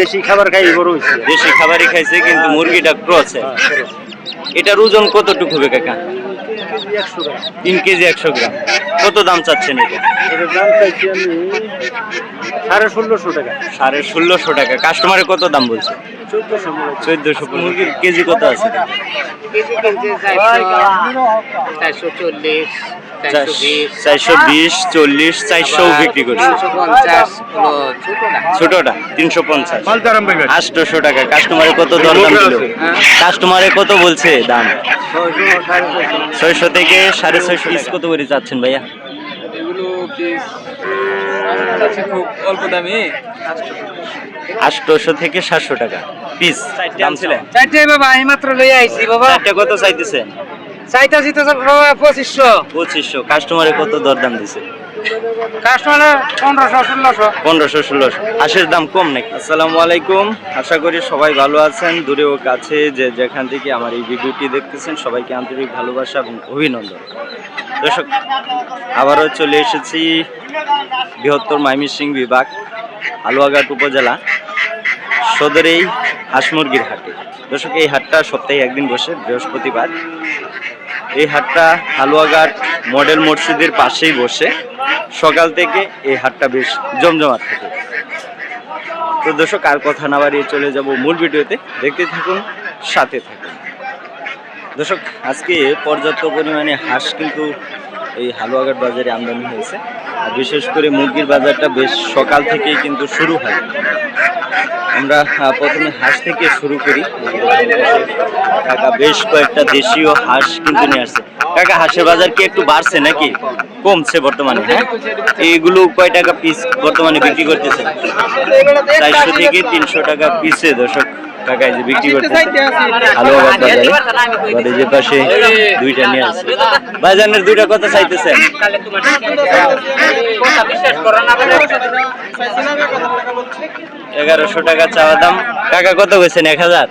দেশি খাবার খাই বড় হয়েছে দেশি খাবারই খাইছে কিন্তু মুরগিটা ক্রসে। এটার ওজন কতটুকু হবে কাকা? তিন কেজি একশো গ্রাম। কত দাম চাচ্ছেন এটা? এটার দাম চাইছি আমি সাড়ে ষোলোশো টাকা। সাড়ে ষোলোশো টাকা। কাস্টমারে কত দাম বলছে? চোদ্দশো চোদ্দশো মুরগির কেজি কত আছে? চারশো চল্লিশ। চারশো বিশ চল্লিশ চারশো বিক্রি করছে। ছোটটা। তিনশো পঞ্চাশ। আটশোশো টাকা। কাস্টমারে কত দর দাম দিল কাস্টমারে কত বলছে দাম? ছয়শো থেকে সাড়ে ছয়শো পিস কত করে চাচ্ছেন ভাইয়া? খুব অল্প দামে। থেকে সাতশো টাকা পিস দাম ছিল চারটে বাবা আমি মাত্র লই আইছি বাবা। কত চাইতেছেন চাইতাছি তো পঁচিশশো। পঁচিশশো। কাস্টমারে কত দর দাম দিছে? কাস্টমার পনেরোশো ষোলোশো। পনেরোশো ষোলোশো। হাঁসের দাম কম নাকি? আসসালামু আলাইকুম। আশা করি সবাই ভালো আছেন দূরে ও কাছে যে যেখান থেকে আমার এই ভিডিওটি দেখতেছেন সবাইকে আন্তরিক ভালোবাসা এবং অভিনন্দন। দর্শক আবারও চলে এসেছি বৃহত্তর ময়মনসিং বিভাগ হালুয়াঘাট উপজেলা সদরেই হাঁস মুরগির হাটে। দর্শক এই হাটটা সপ্তাহে একদিন বসে বৃহস্পতিবার। এই হাটটা হালুয়াঘাট মডেল মসজিদের পাশেই বসে। সকাল থেকে এই হাটটা বেশ জমজমাট থাকে তো দর্শক, আর কথা না বাড়িয়ে চলে যাব মূল ভিডিওতে। দেখতে থাকুন, সাথে থাকুন। দর্শক, আজকে পর্যাপ্ত পরিমাণে হাঁস কিন্তু এই হালুয়াঘাট বাজারে আমদানি হয়েছে। বিশেষ করে মুরগির বাজারটা বেশ সকাল থেকেই কিন্তু শুরু হয়। আমরা প্রথমে হাঁস থেকে শুরু করি। কাকা বেশ কয়েকটা দেশীয় হাঁস কিন্তু নিয়ে আসছে। কাকা, হাঁসের বাজার কি একটু বাড়ছে নাকি? কমছে বর্তমানে হ্যাঁ? এইগুলো কয় টাকা পিস বর্তমানে বিক্রি করতেছে চারশো থেকে তিনশো টাকা পিসে দর্শক। যে বিক্রি করতেছে। ভালো বাজারে যে পাশে দুইটা নিয়ে আসছে। বাজানের দুইটা কত চাইতেছেন। এগারোশো টাকা চাওয়া দাম। কাকা কত গেছেন এক হাজার?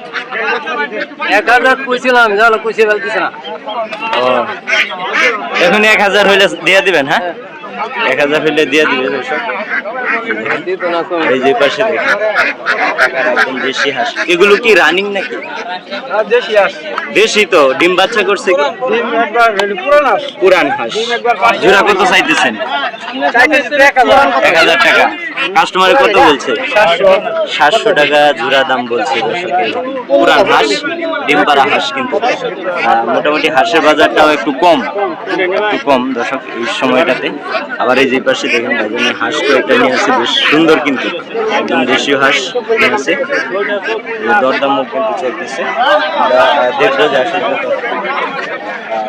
এক হাজার কইছিলাম জানো কইছে বলতেছে না। ও। এখন এক হাজার হইলে দিয়ে দিবেন হ্যাঁ? এক হাজার হইলে দিয়ে দিবে এই যে পাশে দেখুন। দেশি হাঁস। এগুলো কি রানিং নাকি? দেশি হাঁস। দেশি তো ডিম বাচ্চা করছে কি? পুরান হাঁস। জোড়া কত চাইতেছেন? চাইতেছি এক হাজার টাকা। কাস্টমারে কত বলছে? সাতশো টাকা জোড়া দাম বলছে পুরান হাঁস ডিম পাড়া হাঁস কিন্তু। মোটামুটি হাঁসের বাজারটাও একটু কম একটু কম দর্শক এই সময়টাতে। আবার এই যে পাশে দেখেন ভাইজানের হাঁস তো একটা নিয়ে আছে বেশ সুন্দর কিন্তু। একদম দেশীয় হাঁস নিয়ে আছে। দরদামও কিন্তু চলতেছে। আহ, যে আসলে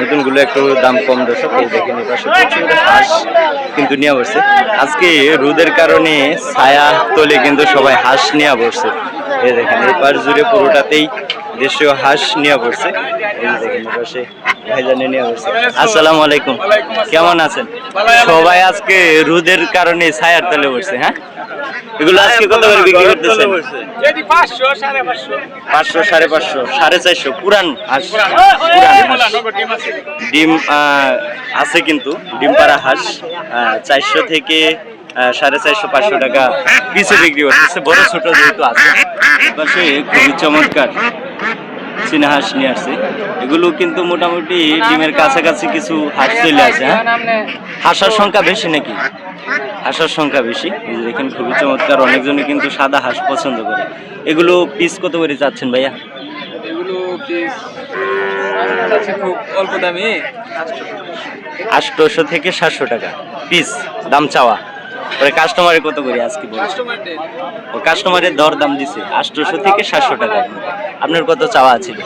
নতুনগুলো একটু দাম কম দর্শক এই দেখেন প্রচুর হাঁস কিন্তু নিয়ে বসছে। আজকে রোদের কারণে ছায়া তলে কিন্তু সবাই হাঁস নিয়ে বসছে। এই দেখেন এই পাশ জুড়ে পুরোটাতেই দেশীয় হাঁস নিয়ে পড়ছে পড়ছে আসসালামু আলাইকুম। কেমন আছেন? সবাই আজকে রোদের কারণে ছায়ার তলে বসছে হ্যাঁ? এগুলো আজকে কত করে বিক্রি করতেছেন পাঁচশো সাড়ে পাঁচশো পাঁচশো সাড়ে চারশো পুরান হাঁস ডিম আহ, আছে কিন্তু ডিম পাড়া হাঁস আহ, চারশো থেকে আহ, সাড়ে চারশো পাঁচশো টাকা কিছু বিক্রি করতেছে বড় ছোট যেহেতু আছে খুবই চমৎকার চীনা হাঁস নিয়ে আসছে। এগুলো কিন্তু মোটামুটি ডিমের কাছাকাছি কিছু হাঁস চলে আছে হ্যাঁ? হাঁসার সংখ্যা বেশি নাকি? হাঁসার সংখ্যা বেশি। দেখেন খুবই চমৎকার। অনেকজনই কিন্তু সাদা হাঁস পছন্দ করে। এগুলো পিস কত করে চাচ্ছেন ভাইয়া? এগুলো পিস খুব অল্প দামে। আটশোশো থেকে সাতশো টাকা। পিস দাম চাওয়া। পরে কাস্টমারে কত করে আজকে বলছে ও কাস্টমারের দর দাম দিছে আটশোশো থেকে সাতশো টাকা। আপনার কত চাওয়া ছিল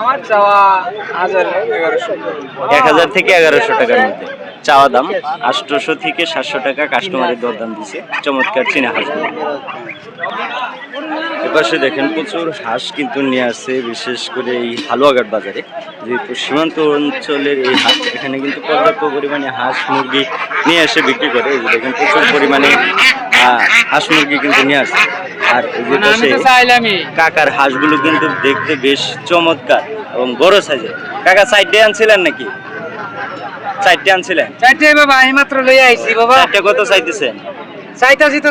আমার চাওয়া হাজার এগারোশো। এক হাজার থেকে এগারোশো টাকার মধ্যে। চাওয়া দাম আটশোশো থেকে সাতশো টাকা কাস্টমারের দর দাম দিছে। চমৎকার চীনা হাঁসগুলো এপাশে দেখেন প্রচুর হাঁস কিন্তু নিয়ে আসছে বিশেষ করে এই হালুয়াঘাট বাজারে। যেহেতু সীমান্ত অঞ্চলের এই হাট এখানে কিন্তু পর্যাপ্ত পরিমাণে হাঁস মুরগি নিয়ে এসে বিক্রি করে। এই যে দেখেন প্রচুর পরিমাণে হাঁস মুরগি কিন্তু নিয়ে আসছে আর এই যে পাশে কাকার হাঁসগুলো কিন্তু দেখতে বেশ চমৎকার এবং বড় সাইজের। কাকা সাইডে আনছিলেন নাকি? সাইডে আনছিলেন? চারটে বাবা আমি মাত্র লই আইছি বাবা। কত চাইতেছেন? চাইতাছি তো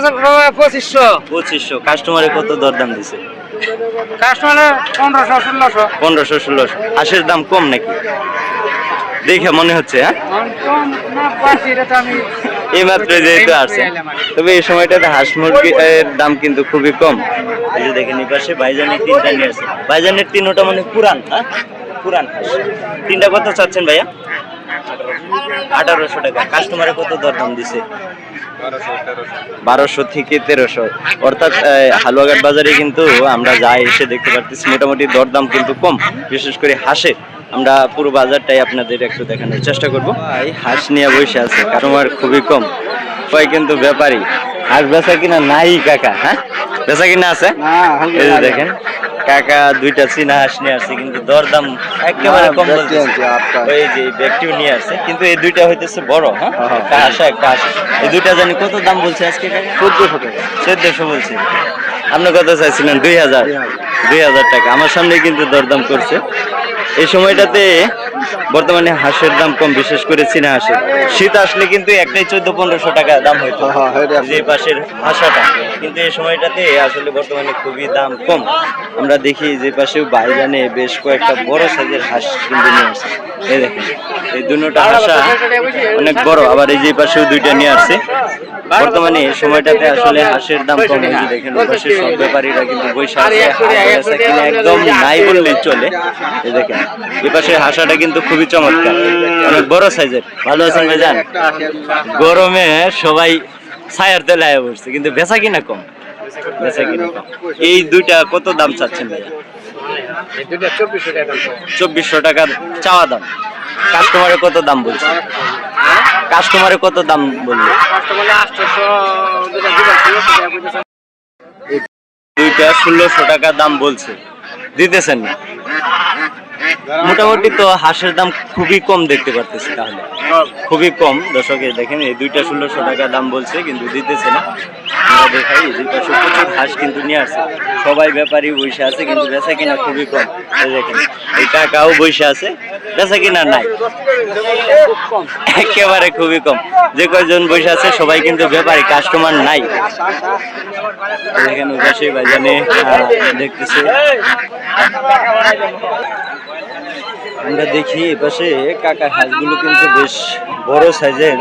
পঁচিশশো। পঁচিশশো। কাস্টমারে কত দরদাম দিছে? কাস্টমার পনেরোশো ষোলোশো। পনেরোশো ষোলোশো। হাঁসের দাম কম নাকি? দেখে মনে হচ্ছে হ্যাঁ? এই মাত্র যেহেতু আসছে তবে এই সময়টাতে হাঁস মুরগির দাম কিন্তু খুবই কম। এই যে দেখেন এই পাশে ভাইজানের তিনটা নিয়ে আসছে। ভাইজানের তিনটা মানে পুরান হ্যাঁ? পুরান হাঁস। তিনটা কত চাচ্ছেন ভাইয়া? আঠারোশো টাকা। কাস্টমারে কত দরদাম দিছে? বারোশো থেকে তেরোশো। অর্থাৎ হালুয়াঘাট বাজারে কিন্তু আমরা যাই এসে দেখতে পারতেছি মোটামুটি দরদাম কিন্তু কম। বিশেষ করে হাঁসের আমরা পুরো বাজারটাই আপনাদের একটু দেখানোর চেষ্টা করব। ভাই হাঁস নিয়ে বসে আছে কাস্টমার খুবই কম। কয় কিন্তু ব্যাপারী। হাঁস বেচা কিনা নাই কাকা হ্যাঁ? বেচা কিনা আছে? এই দেখেন। কাকা দুইটা চীনা হাঁস নিয়ে আসছে কিন্তু দরদাম একেবারে কম বলতেছে। ওই যে ব্যক্তিও নিয়ে আসছে কিন্তু এই দুইটা হইতেছে বড় হ্যাঁ? একটা হাসা একটা হাসা। এই দুইটা জানি কত দাম বলছে আজকে চোদ্দশো টাকা। চোদ্দশো বলছে। আপনি কত চাইছিলেন? দুই হাজার। দুই হাজার। টাকা। আমার সামনে কিন্তু দরদাম করছে। এই সময়টাতে বর্তমানে হাঁসের দাম কম বিশেষ করে চীনা হাঁসের। শীত আসলে কিন্তু একটাই চোদ্দ পনেরোশো টাকা দাম হইতো। যে পাশের হাঁসাটা। কিন্তু এই সময়টাতে আসলে বর্তমানে খুবই দাম কম। আমরা দেখি যে পাশেও বাইজানে বেশ কয়েকটা বড় সাইজের হাঁস কিন্তু নিয়ে আসছে এই দেখেন, এই দুটোটা হাঁসা অনেক বড়, আবার এই যে পাশেও দুইটা নিয়ে আসছে বর্তমানে সময়টাতে আসলে হাঁসের দাম কম হয়েছে দেখেন ওই পাশে সব ব্যাপারীরা কিন্তু বৈশা আছে, হাঁস বেচা কিনা একদম নাই বললেই চলে। এই দেখেন, এই পাশে হাঁসাটা কিন্তু খুবই চমৎকার, অনেক বড় সাইজের। ভালো আছেন ভাইজান? গরমে সবাই ছায়ার তেলে আয়া বসছে, কিন্তু বেচা কিনা কম। বেচা কিনা কম এই দুইটা কত দাম চাচ্ছেন ভাইয়া? চব্বিশশো টাকা চাওয়া দাম। কাস্টমারে কত দাম বলছে? কাস্টমারে কত দাম বলল। দুইটা ষোলোশো টাকা দাম বলছে। দিতেছেন না? মোটামুটি তো হাঁসের দাম খুবই কম দেখতে পারতেছি তাহলে। খুবই কম। দর্শকে দেখেন, এই দুইটা ষোলোশো টাকা দাম বলছে, কিন্তু দিতেছে না। আমরা দেখাই, এই দুইটা প্রচুর হাঁস কিন্তু নিয়ে আসছে। সবাই ব্যাপারী বসে আছে, কিন্তু বেচা কিনা খুবই কম। দেখেন, এই টাকাও বসে আছে, বেচা কিনা নাই। একেবারে খুবই কম। যে কয়জন বসে আছে, সবাই কিন্তু ব্যাপারী কাস্টমার নাই। দেখেন পাশে বাজানে দেখতেছে। আমরা দেখি এপাশে কাকার হাঁসগুলো কিন্তু বেশ বড় সাইজের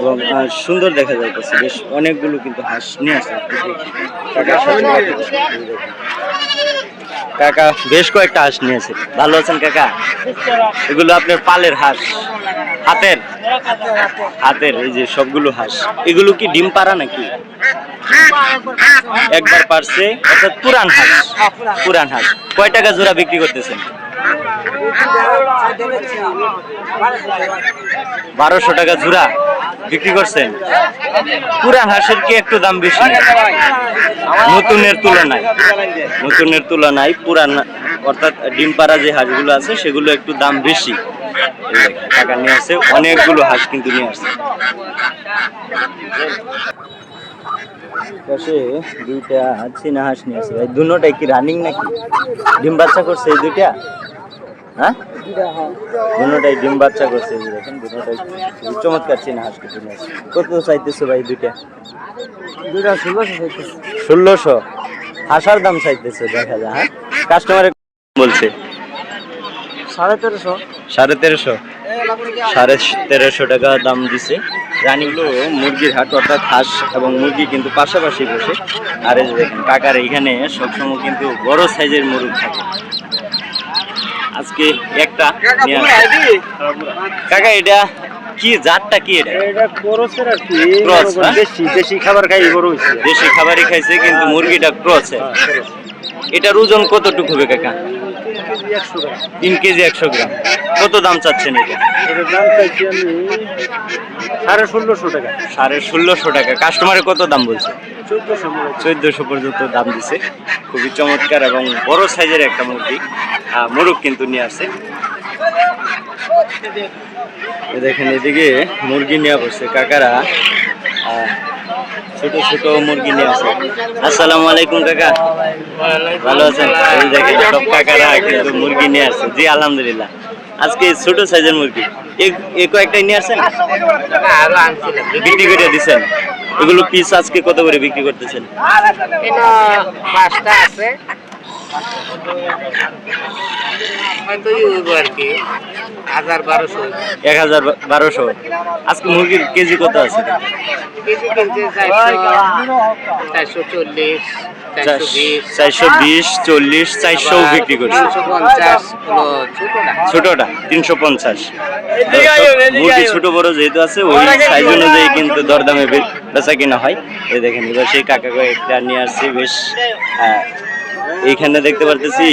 এবং সুন্দর দেখা যাইতেছে। বেশ অনেকগুলো কিন্তু হাঁস নিয়ে আসে। কাকা বেশ কয়েকটা হাঁস নিয়েছে ভালো আছেন কাকা? এগুলো আপনার পালের হাঁস। হাতের? হাতের, এই যে সবগুলো হাঁস। এগুলো কি ডিম পাড়া নাকি? একবার পারছে। অর্থাৎ পুরান হাঁস। পুরান হাঁস। কয় টাকা জোড়া বিক্রি করতেছেন? বারোশো টাকা জোড়া বিক্রি করছেন? পুরা হাঁসের কি একটু দাম বেশি? নতুনের তুলনায়। নতুনের তুলনায় পুরান অর্থাৎ ডিম পাড়া যে হাঁসগুলো আছে, সেগুলো একটু দাম বেশি। টাকা নিয়ে আসছে, অনেকগুলো হাঁস কিন্তু নিয়ে আসছে। দুইটা চীনা হাঁস নিয়ে আসছে। ভাই দুটোটাই কি রানিং নাকি? ডিম বাচ্চা করছে এই দুইটা? হ্যাঁ? দুটোটাই ডিম বাচ্চা করছে দেখেন দুটোটাই চমৎকার চীনা হাঁস নিয়ে কত চাইতেছো ভাই দুইটা? দুটা ষোলোশো হাঁসার দাম চাইতেছে দেখা যায় হ্যাঁ? কাস্টমারে বলছে। সাড়ে তেরোশো। সাড়ে তেরোশো? সাড়ে তেরোশো টাকা দাম দিছে। রানীগুলো মুরগির হাট অর্থাৎ হাঁস এবং মুরগি কিন্তু পাশাপাশি বসে। আর এই দেখেন কাকার এখানে সবসময় কিন্তু বড় সাইজের মুরগ থাকে। আজকে একটা কাকা এটা কি জাতটা কি এটা? এটা ক্রসের আর কি Cross, হ্যাঁ? দেশি দেশি খাবার খাই বড় দেশি খাবারই খাইছে কিন্তু মুরগিটা ক্রস। এটার ওজন কতটুকু হবে কাকা? তিন কেজি একশো গ্রাম। কত দাম চাচ্ছেন এটা? দাম চাইছি আমি সাড়ে ষোলোশো টাকা। সাড়ে ষোলোশো টাকা। কাস্টমারে কত দাম বলছে? চোদ্দোশো পর্যন্ত দাম দিছে। খুবই চমৎকার এবং বড় সাইজের একটা মুরগি। মোরগ কিন্তু নিয়ে আসে দেখেন এদিকে মুরগি নিয়ে বসছে। কাকারা ছোট ছোট মুরগি নিয়ে আসে। আসসালামু আলাইকুম, কাকা। ভালো আছেন? এই দেখেন, সব কাকারা কিন্তু মুরগি নিয়ে আসছে। জি, আলহামদুলিল্লাহ। আজকে ছোট সাইজের মুরগি। কয়েকটাই নিয়ে আসেন? বিক্রি করে দিচ্ছেন এগুলো পিস আজকে কত করে বিক্রি করতেছেন? পাঁচটা আছে। হয়তো ইউজ আর কি। হাজার বারোশো। এক হাজার বারোশো। আজকে মুরগির কেজি কত আছে? কেজি চারশো চারশো চল্লিশ চারশো বিশ। চল্লিশ চারশো বিক্রি করছে। ছোটটা। তিনশো পঞ্চাশ। মুরগি ছোট বড় যেহেতু আছে ওই সাইজ অনুযায়ী কিন্তু দরদামে বে- বেচা কিনা হয়। এই দেখেন এবার সেই কাকা একটা নিয়ে আসছি বেশ আহ, এইখানে দেখতে পারতেছি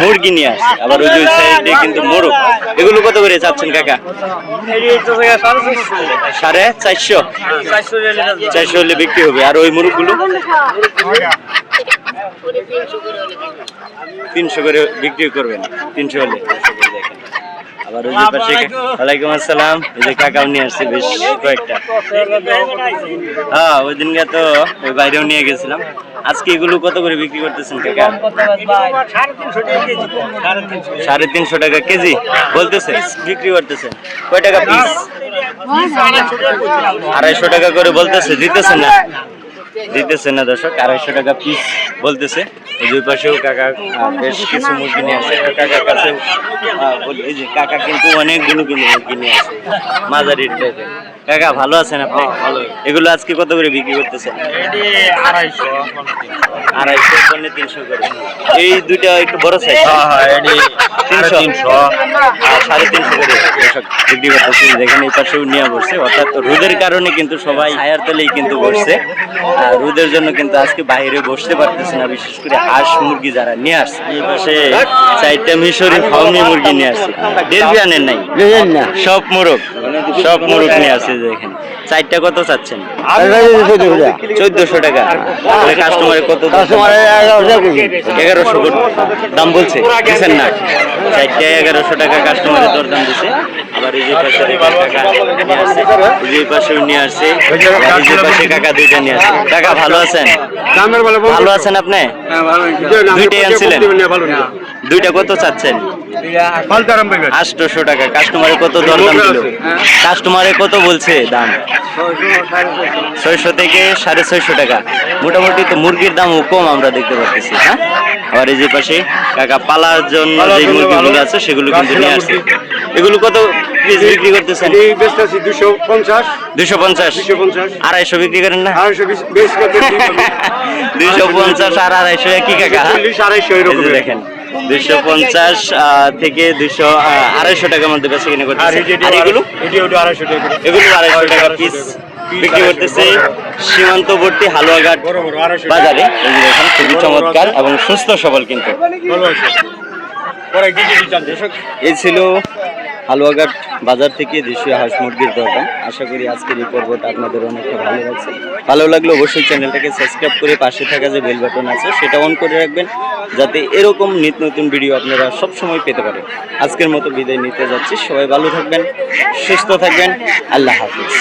মুরগি নিয়ে আসে আবার ওই যে সাইডে কিন্তু মোরগ। এগুলো কত করে চাচ্ছেন কাকা? সাড়ে চারশো। চারশো হলে বিক্রি হবে। আর ওই মুরগগুলো? তিনশো করে বিক্রি করবেন। তিনশো হলে। আবার ওই যে পাশে ওয়ালাইকুম আসসালাম। এই যে কাকাও নিয়ে আসছে বেশ কয়েকটা। হ্যাঁ ওই দিনকে তো ওই বাইরেও নিয়ে গেছিলাম। আজকে এগুলো কত করে বিক্রি করতেছেন কাকা? সাড়ে তিনশো টাকা কেজি? বলতেছে বিক্রি করতেছেন কয় টাকা পিস আড়াইশো টাকা করে বলতেছে দিতেছে না। দিতেছে না দর্শক আড়াইশো টাকা পিস বলতেছে। দুই পাশেও কাকা বেশ কিছু মুরগি নিয়ে আসে। কাকার কাছে এই যে কাকা কিন্তু অনেকগুলো কিন্তু মুরগি নিয়ে আসে মাঝারি টাইপের কাকা ভালো আছেন আপনি? ভালো এগুলো আজকে কত করে বিক্রি করতেছেন? আড়াইশো পণ্যে তিনশো করে। এই দুইটা একটু বড় সাইজ তিনশো? তিনশো সাড়ে তিনশো করে দর্শক বিক্রি করতেছে দেখেন এই পাশেও নিয়ে বসছে অর্থাৎ রোদের কারণে কিন্তু সবাই হায়ার তেলেই কিন্তু বসছে। রোদের জন্য কিন্তু আজকে বাইরে বসতে পারতেছে না বিশেষ করে হাঁস মুরগি যারা নিয়ে আসছে। এই পাশে চারটা মিশরি ফাউমি মুরগি নিয়ে আসছে। ডেলভিয়ানের নাই। সব মোরগ। সব মোরগ নিয়ে আসছে দেখেন চারটা কত চাচ্ছেন? চোদ্দশো টাকা। তাহলে কাস্টমারে কত এগারোশো দাম বলছে। দিচ্ছেন না? চারটে এগারোশো টাকা কাস্টমারের দর দাম দিছে। আবার এই যে পাশে কাকা নিয়ে আসছে। এই যে পাশেও নিয়ে আসছে। এই যে পাশে কাকা দুইটা নিয়ে আসছে। কাকা ভালো আছেন? ভালো আছেন আপনি? দুইটাই আনছিলেন? দুইটা কত চাচ্ছেন? আটশোশো টাকা। কাস্টমারে কত দর দাম দিল? কাস্টমারে কত বলছে দাম? ছয়শো থেকে সাড়ে ছয়শো টাকা। মোটামুটি তো মুরগির দামও কম আমরা দেখতে পাচ্ছি হ্যাঁ? আবার এই যে পাশে কাকা পালার জন্য যে মুরগিগুলো আছে সেগুলো কিন্তু নিয়ে আসছে এগুলো কত পিস বিক্রি করতেছেন? দুশো পঞ্চাশ। দুশো পঞ্চাশ? দুশো পঞ্চাশ। আড়াইশো বিক্রি করেন না? আড়াইশো বিশ পঞ্চাশ আর আড়াইশো একই কাকা? আড়াইশো এরকম। দেখেন দুইশো পঞ্চাশ থেকে দুইশো আড়াইশো টাকার মধ্যে বেচা কিনে আর করতেছে এই যে আর এগুলো? আড়াইশো টাকা এগুলো আড়াইশো টাকা পিস বিক্রি করতেছে সীমান্তবর্তী হালুয়াঘাট বাজারে। খুবই চমৎকার এবং সুস্থ সবল কিন্তু। এই ছিল হালুয়াঘাট বাজার থেকে দেশীয় হাঁস মুরগির দরকার আশা করি আজকের এই পর্বটা আপনাদের অনেকটা ভালো লাগছে। ভালো লাগলে অবশ্যই চ্যানেলটাকে সাবস্ক্রাইব করে পাশে থাকা যে বেল বাটন আছে, সেটা অন করে রাখবেন, যাতে এরকম নিত্য নতুন ভিডিও আপনারা সব সময় পেতে পারেন। আজকের মতো বিদায় নিতে যাচ্ছি। সবাই ভালো থাকবেন, সুস্থ থাকবেন। আল্লাহ হাফিজ।